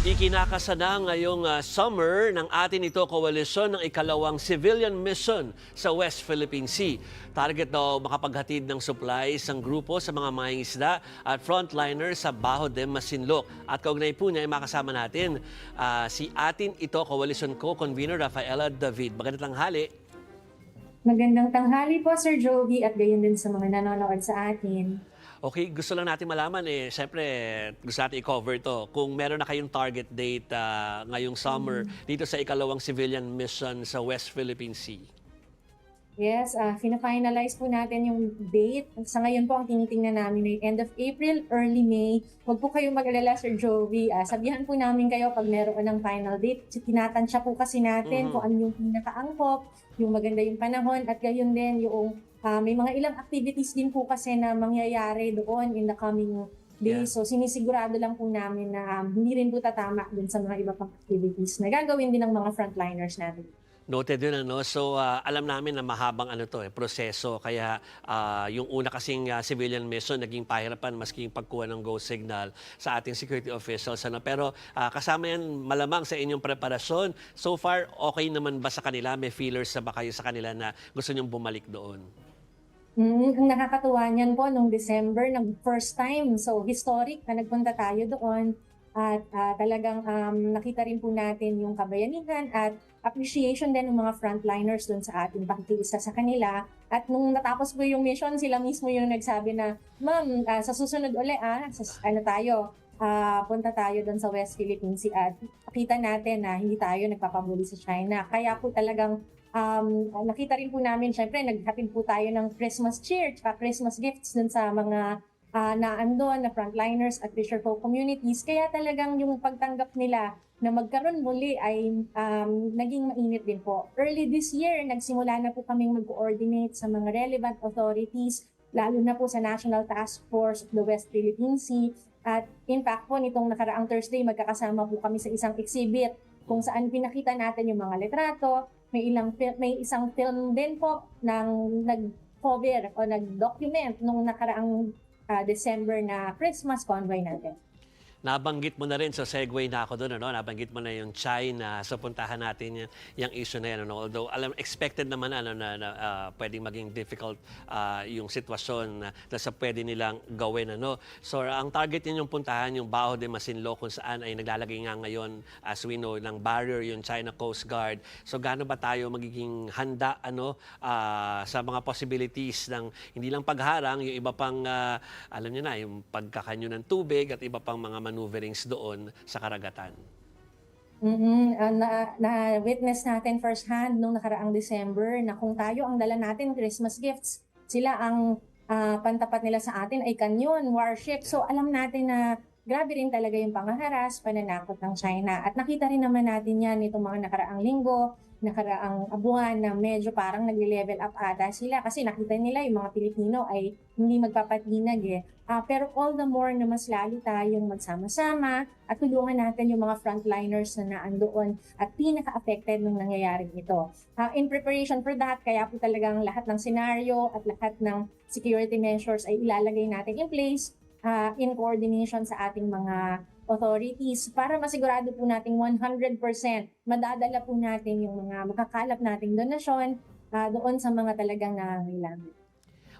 Ikinakasana ngayong ah, summer ng atin ito koalisyon ng ikalawang civilian mission sa West Philippine Sea. Target daw makapaghatid ng supplies ang grupo sa mga mangingisda at frontliner sa Baho de Masinloc. At kaugnay po niya ay makasama natin ah, si atin ito koalisyon co-convener Rafaela David. Magandang tanghali. Magandang tanghali po, Sir Jovi, at gayon din sa mga nanonood sa atin. Okay, gusto lang natin malaman eh, siyempre gusto natin i-cover to. Kung meron na kayong target date ah, ngayong summer dito sa ikalawang civilian mission sa West Philippine Sea. Yes, uh, fina-finalize po natin yung date. Sa ngayon po, ang tinitingnan namin ay end of April, early May. Huwag po kayong mag-alala, Sir Jovi. Ah, sabihan po namin kayo pag meron ng final date. Tinatansya po kasi natin Mhm. kung ano yung pinakaangkop, yung maganda yung panahon, at gayon din yung ah, may mga ilang activities din po kasi na mangyayari doon in the coming Yeah. days. So sinisigurado lang po namin na um, hindi rin po tatama dun sa mga iba pang activities na gagawin din ng mga frontliners natin. Noted yun, ano? So, ah, alam namin na mahabang ano to, eh, proseso. Kaya ah, yung una kasing ah, civilian mission, naging pahirapan maski yung pagkuha ng go signal sa ating security officials. Ano? Pero ah, kasama yan malamang sa inyong preparasyon. So far, okay naman ba sa kanila? May feelers na ba kayo sa kanila na gusto nyong bumalik doon? Mm, ang nakakatuwa niyan po, nung December, nag first time. So, historic na nagpunta tayo doon. At ah, talagang um, nakita rin po natin yung kabayanihan at appreciation din ng mga frontliners doon sa ating pakikiisa sa kanila. At nung natapos po yung mission, sila mismo yung nagsabi na, Ma'am, ah, sa susunod uli, ah, sa, ano tayo, ah, punta tayo doon sa West Philippine Sea at nakita natin na hindi tayo nagpapabuli sa China. Kaya po talagang um, nakita rin po namin, syempre, naghatid po tayo ng Christmas cheer at Christmas gifts dun sa mga uh, naandon na frontliners at fisher folk communities. Kaya talagang yung pagtanggap nila na magkaroon muli ay um, naging mainit din po. Early this year, nagsimula na po kaming mag-coordinate sa mga relevant authorities, lalo na po sa National Task Force of the West Philippine Sea. At in fact po, nitong nakaraang Thursday, magkakasama po kami sa isang exhibit kung saan pinakita natin yung mga litrato, may ilang may isang film din po ng nag-cover o nag-document nung nakaraang ah, December na Christmas convoy natin. Nabanggit mo na rin, so segue na ako doon, ano? nabanggit mo na yung China, so puntahan natin yung, yung issue na yan. Ano? Although, alam, expected naman ano, na, na ah, pwedeng maging difficult ah, yung sitwasyon na, na sa pwede nilang gawin. Ano? So, ang target ninyong puntahan, yung Baho de Masinloc, kung saan ay naglalagay nga ngayon, as we know, ng barrier, yung China Coast Guard. So, gaano ba tayo magiging handa ano, ah, sa mga possibilities ng hindi lang pagharang, yung iba pang, ah, alam niyo na, yung pagkakanyo ng tubig at iba pang mga maneuverings doon sa karagatan. mm na, na-witness natin firsthand nung nakaraang December na kung tayo ang dala natin Christmas gifts, sila ang ah, pantapat nila sa atin ay kanyon, warship. So alam natin na grabe rin talaga yung pangaharas, pananakot ng China. At nakita rin naman natin yan itong mga nakaraang linggo, nakaraang buwan na medyo parang nagle-level up ata sila kasi nakita nila yung mga Pilipino ay hindi magpapatinag eh. Ah, pero all the more na mas lalo tayong magsama-sama at tulungan natin yung mga frontliners na naandoon at pinaka-affected nung nangyayaring ito. Ah, in preparation for that, kaya po talagang lahat ng scenario at lahat ng security measures ay ilalagay natin in place ah, in coordination sa ating mga authorities para masigurado po nating 100% madadala po natin yung mga makakalap nating donasyon ah, doon sa mga talagang nangangailangan.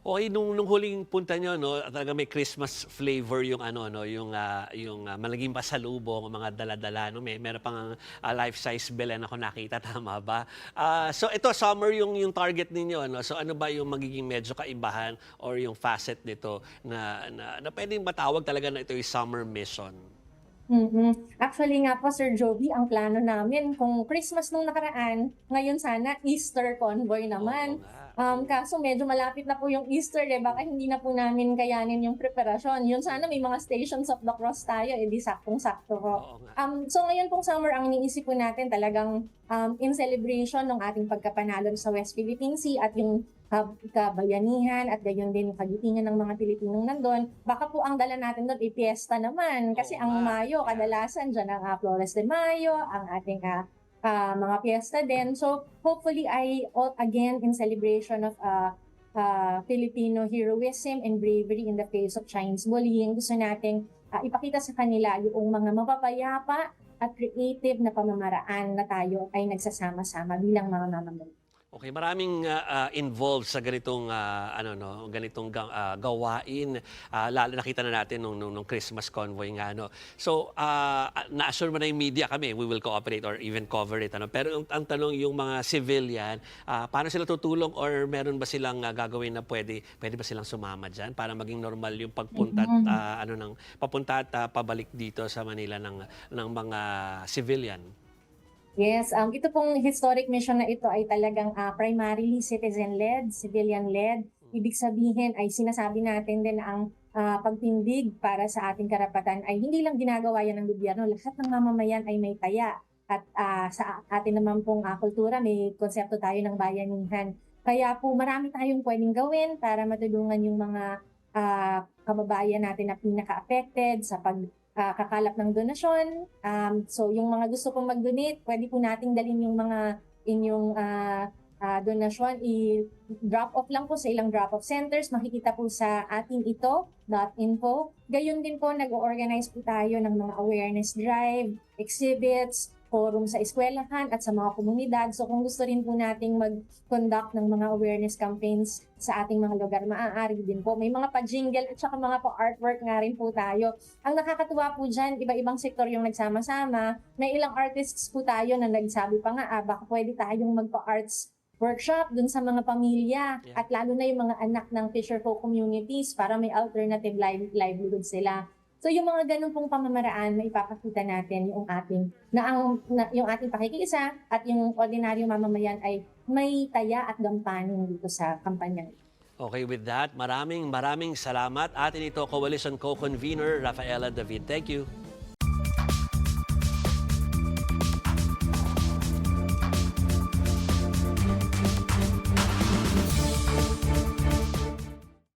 Okay, nung, nung huling punta nyo, no, talaga may Christmas flavor yung ano, no, yung ah, yung uh, malaging pasalubong, mga dala-dala, no, may meron pang ah, life-size belen ako nakita, tama ba? Ah, so ito summer yung yung target ninyo, no. So ano ba yung magiging medyo kaibahan or yung facet nito na na, na pwedeng matawag talaga na ito yung summer mission? Mhm. Actually nga po, Sir Joby, ang plano namin, kung Christmas nung nakaraan, ngayon sana Easter convoy naman. Um, kaso medyo malapit na po yung Easter eh, baka hindi na po namin kayanin yung preparasyon. Yun sana may mga stations of the cross tayo, eh di saktong-sakto po. Um, so ngayon pong summer, ang iniisip po natin talagang um, in celebration ng ating pagkapanalo sa West Philippine Sea at yung kabayanihan at gayon din kagitingan ng mga Pilipinong nandun. Baka po ang dala natin doon ay piyesta naman. Kasi Oo ang. Mayo, Yeah. kadalasan dyan ang uh, Flores de Mayo, ang ating uh, uh, mga piyesta din. So hopefully ay all again in celebration of uh, uh, Filipino heroism and bravery in the face of Chinese bullying. Gusto nating uh, ipakita sa kanila yung mga mapapayapa at creative na pamamaraan na tayo ay nagsasama-sama bilang mga mamamayan. Okay, maraming ah, ah, involved sa ganitong ah, ano no, ganitong ga- ah, gawain. Ah, lalo nakita na natin nung, nung, nung Christmas convoy nga no. So, ah, na-assure mo na yung media kami, we will cooperate or even cover it ano. Pero ang, ang tanong yung mga civilian, ah, paano sila tutulong or meron ba silang ah, gagawin na pwede pwede ba silang sumama diyan para maging normal yung pagpunta at ah, ano nang papunta at ah, pabalik dito sa Manila ng ng mga civilian? Yes, um, ito pong historic mission na ito ay talagang ah, primarily citizen-led, civilian-led. Ibig sabihin ay sinasabi natin din ang ah, pagtindig para sa ating karapatan ay hindi lang ginagawa yan ng gobyerno. Lahat ng mamamayan ay may taya. At ah, sa atin naman pong ah, kultura, may konsepto tayo ng bayanihan. Kaya po marami tayong pwedeng gawin para matulungan yung mga ah, kababayan natin na pinaka-affected sa pag ah, kakalap ng donasyon. Um, so yung mga gusto pong mag-donate, pwede po nating dalhin yung mga inyong ah, ah, donasyon. I-drop off lang po sa ilang drop-off centers. Makikita po sa ating ito.info. Gayon din po, nag-organize po tayo ng mga awareness drive, exhibits, forum sa eskwelahan at sa mga komunidad. So kung gusto rin po nating mag-conduct ng mga awareness campaigns sa ating mga lugar, maaari din po. May mga pa-jingle at saka mga pa-artwork nga rin po tayo. Ang nakakatuwa po dyan, iba-ibang sektor yung nagsama-sama. May ilang artists po tayo na nagsabi pa nga, ah, baka pwede tayong magpa-arts workshop dun sa mga pamilya Yeah. at lalo na yung mga anak ng fisher folk communities para may alternative live, livelihood sila. So yung mga ganun pong pamamaraan na ipapakita natin yung ating na ang na, yung ating pakikiisa at yung ordinaryo mamamayan ay may taya at gampanin dito sa kampanya. Okay, with that, maraming maraming salamat. Atin ito, Coalition Co-Convener Rafaela David. Thank you.